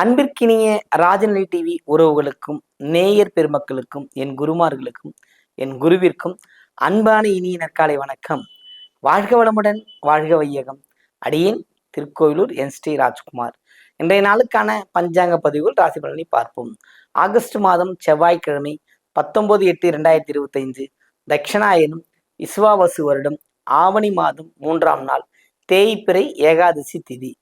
அன்பிற்கினிய ராஜநிலை டிவி உறவுகளுக்கும் நேயர் பெருமக்களுக்கும் என் குருமார்களுக்கும் என் குருவிற்கும் அன்பான இனிய நற்காலை வணக்கம். வாழ்க வளமுடன் வாழ்க வையகம். அடியேன் திருக்கோயிலூர் என் ஸ்ரீ ராஜ்குமார். இன்றைய நாளுக்கான பஞ்சாங்க பதிவுகள் ராசி பலனை பார்ப்போம். ஆகஸ்ட் மாதம் செவ்வாய்க்கிழமை பத்தொன்பது எட்டு இரண்டாயிரத்தி இருபத்தைந்து தட்சிணாயனம் இஸ்வாவசு வருடம் ஆவணி மாதம் மூன்றாம் நாள் தேய்பிறை ஏகாதசி திதி.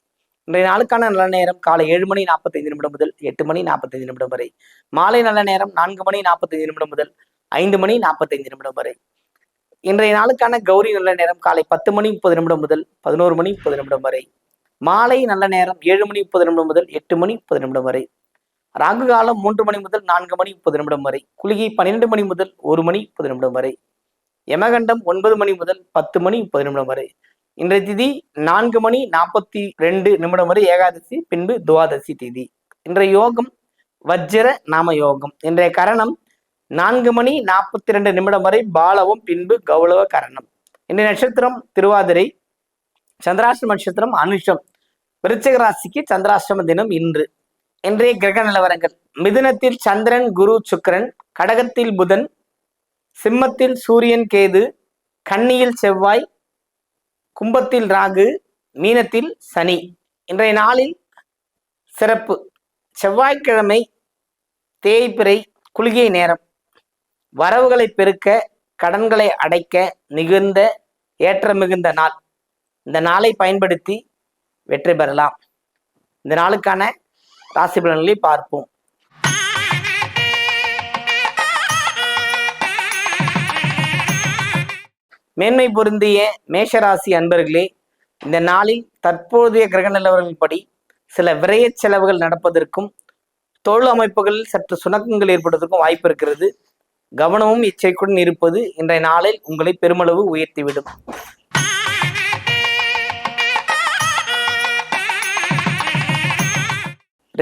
இன்றைய நாளுக்கான நல்ல நேரம் காலை ஏழு மணி நாற்பத்தைந்து நிமிடம் முதல் எட்டு மணி நாற்பத்தைந்து நிமிடம் வரை. மாலை நல்ல நேரம் நான்கு மணி நாற்பத்தைந்து நிமிடம் முதல் ஐந்து மணி நாற்பத்தைந்து நிமிடம் வரை. இன்றைய நாளுக்கான கௌரி நல்ல நேரம் காலை பத்து மணி முப்பது நிமிடம் முதல் பதினோரு மணி முப்பது நிமிடம் வரை. மாலை நல்ல நேரம் ஏழு மணி முப்பது நிமிடம் முதல் எட்டு மணி முப்பது நிமிடம் வரை. ராகு காலம் மூன்று மணி முதல் நான்கு மணி முப்பது நிமிடம் வரை. குளிகை பன்னிரெண்டு மணி முதல் ஒரு மணி முப்பது நிமிடம் வரை. யமகண்டம் ஒன்பது மணி முதல் பத்து மணி முப்பது நிமிடம் வரை. இன்றைய திதி நான்கு மணி நாற்பத்தி ரெண்டு நிமிடம் வரை ஏகாதசி பின்பு துவாதசி திதி. இன்றைய யோகம் வஜ்ர நாம யோகம். இன்றைய கரணம் நான்கு மணி நாற்பத்தி ரெண்டு நிமிடம் வரை பாலவும் பின்பு கௌரவ கரணம். இன்றைய நட்சத்திரம் திருவாதிரை சந்திராஷ்டம நட்சத்திரம் அனுஷம். விருச்சிக ராசிக்கு சந்திராஷ்டம தினம் இன்று. இன்றைய கிரக நிலவரங்கள். மிதுனத்தில் சந்திரன் குரு சுக்கரன் கடகத்தில் புதன் சிம்மத்தில் சூரியன் கேது கன்னியில் செவ்வாய் கும்பத்தில் ராகு மீனத்தில் சனி. இன்றைய நாளில் சிறப்பு. செவ்வாய்க்கிழமை தேய்பிறை குளிகை நேரம். வரவுகளை பெருக்க கடன்களை அடைக்க மிகுந்த ஏற்ற மிகுந்த நாள். இந்த நாளை பயன்படுத்தி வெற்றி பெறலாம். இந்த நாளுக்கான ராசி பலன்களை பார்ப்போம். மேன்மை பொருந்திய மேஷராசி அன்பர்களே இந்த நாளில் தற்போதைய கிரக நிலவரங்கள்படி சில விரைய செலவுகள் நடப்பதற்கும் தொழில் அமைப்புகளில் சற்று சுணக்கங்கள் ஏற்படுவதற்கும் வாய்ப்பு இருக்கிறது. கவனமும் எச்சரிக்கையுடன் இருப்பது இன்றைய நாளில் உங்களை பெருமளவு உயர்த்திவிடும்.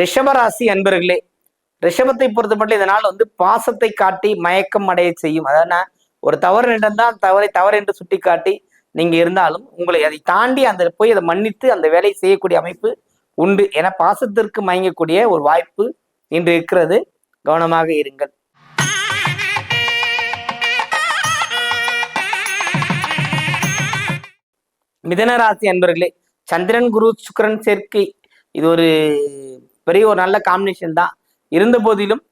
ரிஷபராசி அன்பர்களே ரிஷபத்தை பொறுத்தமட்டில் இதனால் வந்து பாசத்தை காட்டி மயக்கம் அடைய செய்யும். அதாவது ஒரு தவறு நடந்தால் தவறை தவறு என்று சுட்டி காட்டி நீங்க இருந்தாலும் உங்களை அதை தாண்டி அந்த போய் அதை மன்னித்து அந்த வேலையை செய்யக்கூடிய அமைப்பு உண்டு. என பாசத்திற்கு மயங்கக்கூடிய ஒரு வாய்ப்பு இன்று இருக்கிறது. கவனமாக இருங்கள். மிதனராசி அன்பர்களே சந்திரன் குரு சுக்கரன் சேர்க்கை. இது ஒரு பெரிய ஒரு நல்ல காம்பினேஷன் தான். இருந்த போதிலும்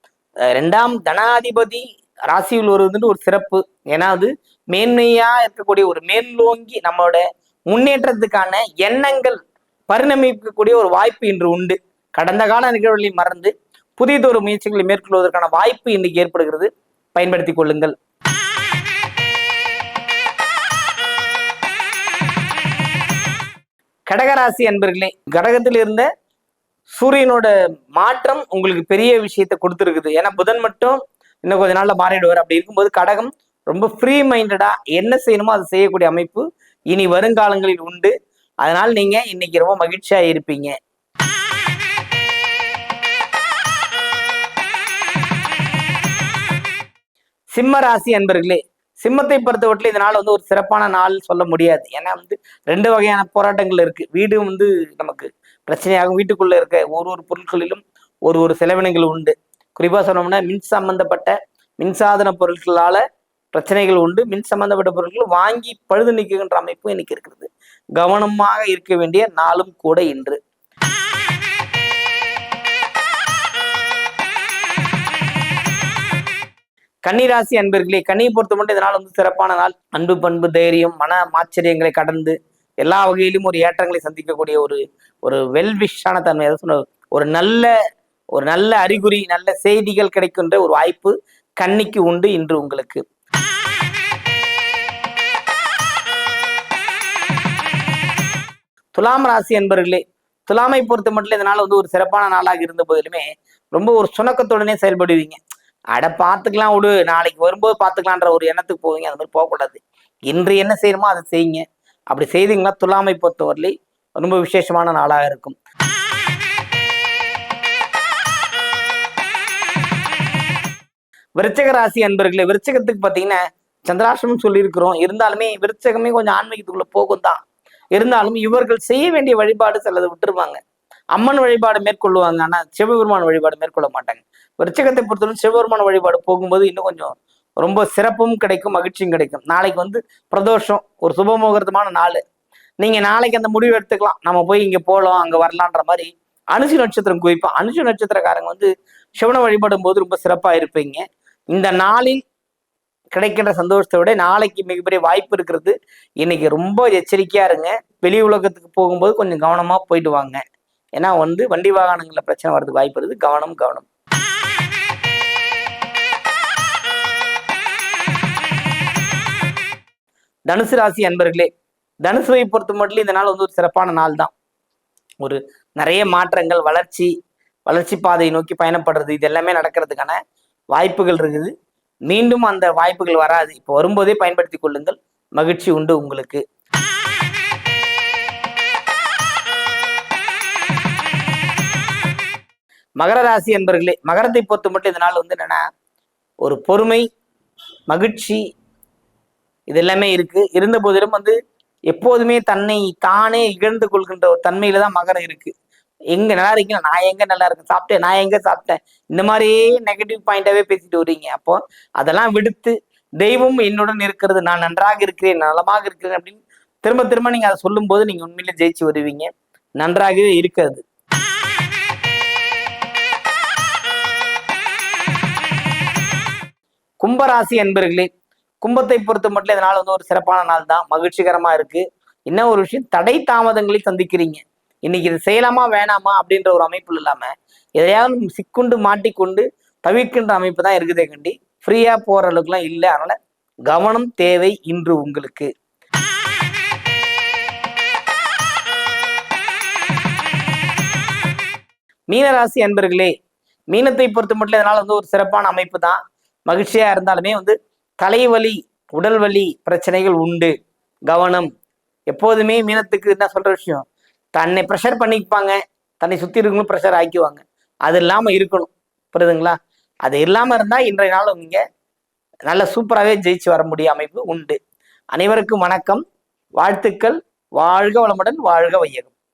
ரெண்டாம் தனாதிபதி ராசியில் வருவதுன்னு ஒரு சிறப்பு. ஏன்னா அது மேன்மையா இருக்கக்கூடிய ஒரு மேல்லோங்கி நம்மளோட முன்னேற்றத்துக்கான எண்ணங்கள் பரிணமிக்கக்கூடிய ஒரு வாய்ப்பு இன்று உண்டு. கடந்த கால நிகழ்வுகளை மறந்து புதியதொரு முயற்சிகளை மேற்கொள்வதற்கான வாய்ப்பு இன்றைக்கு ஏற்படுகிறது. பயன்படுத்திக் கொள்ளுங்கள். கடகராசி அன்பர்களே கடகத்தில் இருந்த சூரியனோட மாற்றம் உங்களுக்கு பெரிய விஷயத்தை கொடுத்துருக்குது. ஏன்னா புதன் மட்டும் இன்னும் கொஞ்ச நாள்ல மாறிடுவார். அப்படி இருக்கும்போது கடகம் ரொம்ப ஃப்ரீ மைண்டடா என்ன செய்யணுமோ அதை செய்யக்கூடிய அமைப்பு இனி வருங்காலங்களில் உண்டு. அதனால நீங்க இன்னைக்கு ரொம்ப மகிழ்ச்சியா இருப்பீங்க. சிம்ம ராசி அன்பர்களே சிம்மத்தை பொறுத்தவரையில இந்த நாள் வந்து ஒரு சிறப்பான நாள் சொல்ல முடியாது. ஏன்னா வந்து ரெண்டு வகையான போராட்டங்கள் இருக்கு. வீடு வந்து நமக்கு பிரச்சனையாகும். வீட்டுக்குள்ள இருக்க ஒரு ஒரு பொருட்களிலும் ஒரு ஒரு செலவினங்கள் உண்டு. குறிப்பா சொன்னோம்னா மின் சம்பந்தப்பட்ட மின்சாதன பொருட்களால பிரச்சனைகள் உண்டு. மின் சம்பந்தப்பட்ட பொருட்கள் வாங்கி பழுது நிற்குகின்ற அமைப்பு இன்னைக்கு இருக்கிறது. கவனமாக இருக்க வேண்டிய நாளும் கூட இன்று. கன்னிராசி அன்பர்களே கன்னியை பொறுத்த மட்டும் இதனால் வந்து சிறப்பான நாள். அன்பு பண்பு தைரியம் மன ஆச்சரியங்களை கடந்து எல்லா வகையிலும் ஒரு ஏற்றங்களை சந்திக்கக்கூடிய ஒரு ஒரு வெல்விஷான தன்மை. அதாவது சொன்ன ஒரு நல்ல ஒரு நல்ல அறிகுறி நல்ல செய்திகள் கிடைக்கின்ற ஒரு வாய்ப்பு கன்னிக்கு உண்டு இன்று உங்களுக்கு. துலாம் ராசி என்பர்களே துலாமை பொறுத்த மட்டும் இந்த நாள் வந்து ஒரு சிறப்பான நாளாக இருந்த போதிலுமே ரொம்ப ஒரு சுணக்கத்துடனே செயல்படுவீங்க. அட பார்த்துக்கலாம் விடு நாளைக்கு வரும்போது பார்த்துக்கலான்ற ஒரு எண்ணத்துக்கு போவீங்க அது மாதிரி போகக்கூடாது. இன்று என்ன செய்யணுமோ அதை செய்யுங்க. அப்படி செய்தீங்கன்னா துலாமை பொறுத்தவரையிலே ரொம்ப விசேஷமான நாளாக இருக்கும். விருச்சக ராசி அன்பர்களே விருச்சகத்துக்கு பார்த்தீங்கன்னா சந்திராசிரமம் சொல்லியிருக்கிறோம். இருந்தாலுமே விருச்சகமே கொஞ்சம் ஆன்மீகத்துக்குள்ள போகும் தான் இருந்தாலும் இவர்கள் செய்ய வேண்டிய வழிபாடு சிலது விட்டுருவாங்க. அம்மன் வழிபாடு மேற்கொள்ளுவாங்க ஆனா சிவபெருமான் வழிபாடு மேற்கொள்ள மாட்டாங்க. விருச்சகத்தை பொறுத்தவரை சிவபெருமான வழிபாடு போகும்போது இன்னும் கொஞ்சம் ரொம்ப சிறப்பும் கிடைக்கும் மகிழ்ச்சியும் கிடைக்கும். நாளைக்கு வந்து பிரதோஷம் ஒரு சுபமுகூர்த்தமான நாள். நீங்க நாளைக்கு அந்த முடிவு எடுத்துக்கலாம். நம்ம போய் இங்க போகலாம் அங்க வரலான்ற மாதிரி அனுசு நட்சத்திரம் குவிப்போம். அனுசு நட்சத்திரக்காரங்க வந்து சிவனை வழிபடும் போது ரொம்ப சிறப்பா இருப்பீங்க. இந்த நாளில் கிடைக்கின்ற சந்தோஷத்தை விட நாளைக்கு மிகப்பெரிய வாய்ப்பு இருக்கிறது. இன்னைக்கு ரொம்ப எச்சரிக்கையா இருங்க. வெளி உலகத்துக்கு போகும்போது கொஞ்சம் கவனமா போயிட்டு வாங்க. ஏன்னா வந்து வண்டி வாகனங்கள்ல பிரச்சனை வர்றதுக்கு வாய்ப்பு இருக்குது. கவனம் கவனம். தனுசு ராசி அன்பர்களே தனுசுவை பொறுத்த மட்டும் இந்த நாள் வந்து ஒரு சிறப்பான நாள் தான். ஒரு நிறைய மாற்றங்கள் வளர்ச்சி வளர்ச்சி பாதையை நோக்கி பயணப்படுறது இது எல்லாமே நடக்கிறதுக்கான வாய்ப்புகள் இருக்குது. மீண்டும் அந்த வாய்ப்புகள் வராது. இப்போ வரும்போதே பயன்படுத்தி கொள்ளுங்கள். மகிழ்ச்சி உண்டு உங்களுக்கு. மகர ராசி என்பர்களே மகரத்தை பொறுத்து மட்டும் இதனால் வந்து என்னன்னா ஒரு பொறுமை மகிழ்ச்சி இது எல்லாமே இருக்கு. இருந்த போதிலும் வந்து எப்போதுமே தன்னை தானே இழந்து கொள்கின்ற ஒரு தன்மையில தான் மகரம் இருக்கு. எங்க நல்லா இருக்கீங்க நான் எங்க நல்லா இருக்கேன்? சாப்பிட்டேன். நான் எங்க சாப்பிட்டேன்? இந்த மாதிரி நெகட்டிவ் பாயிண்டாவே பேசிட்டு வரீங்க அப்போ அதெல்லாம் விடுத்து தெய்வம் என்னுடன் இருக்கிறது. நான் நன்றாக இருக்கிறேன். நலமாக இருக்கிறேன் அப்படின்னு திரும்ப திரும்ப நீங்க அதை சொல்லும்போது நீங்க உண்மையில ஜெயிச்சு வருவீங்க. நன்றாகவே இருக்காது கும்பராசி அன்பர்களே கும்பத்தை பொறுத்த மட்டும் இதனால் வந்து ஒரு சிறப்பான நாள் தான். மகிழ்ச்சிகரமா இருக்கு. என்ன ஒரு விஷயம்? தடை தாமதங்களை சந்திக்கிறீங்க. இன்னைக்கு இது செய்யலாமா வேணாமா அப்படின்ற ஒரு அமைப்பு இல்லாம எதையாவது சிக்குண்டு மாட்டிக்கொண்டு தவிர்க்கின்ற அமைப்பு தான் இருக்குதே கண்டி. ஃப்ரீயா போற அளவுக்குலாம் இல்லை. அதனால கவனம் தேவை இன்று உங்களுக்கு. மீனராசி அன்பர்களே மீனத்தை பொறுத்த மட்டும் இதனால் வந்து ஒரு சிறப்பான அமைப்பு தான். மகிழ்ச்சியாக இருந்தாலுமே வந்து தலைவலி உடல் வலி பிரச்சனைகள் உண்டு. கவனம். எப்போதுமே மீனத்துக்கு என்ன சொல்ற விஷயம்? தன்னை ப்ரெஷர் பண்ணிப்பாங்க. தன்னை சுற்றி இருக்கவங்களும் ப்ரெஷர் ஆக்கிக்குவாங்க. அது இல்லாமல் இருக்கணும். புரியுதுங்களா? அது இல்லாமல் இருந்தால் இன்றைய நாள் இங்கே நல்ல சூப்பராகவே ஜெயிச்சு வர முடிய அமைப்பு உண்டு. அனைவருக்கும் வணக்கம். வாழ்த்துக்கள். வாழ்க வளமுடன் வாழ்க வையகம்.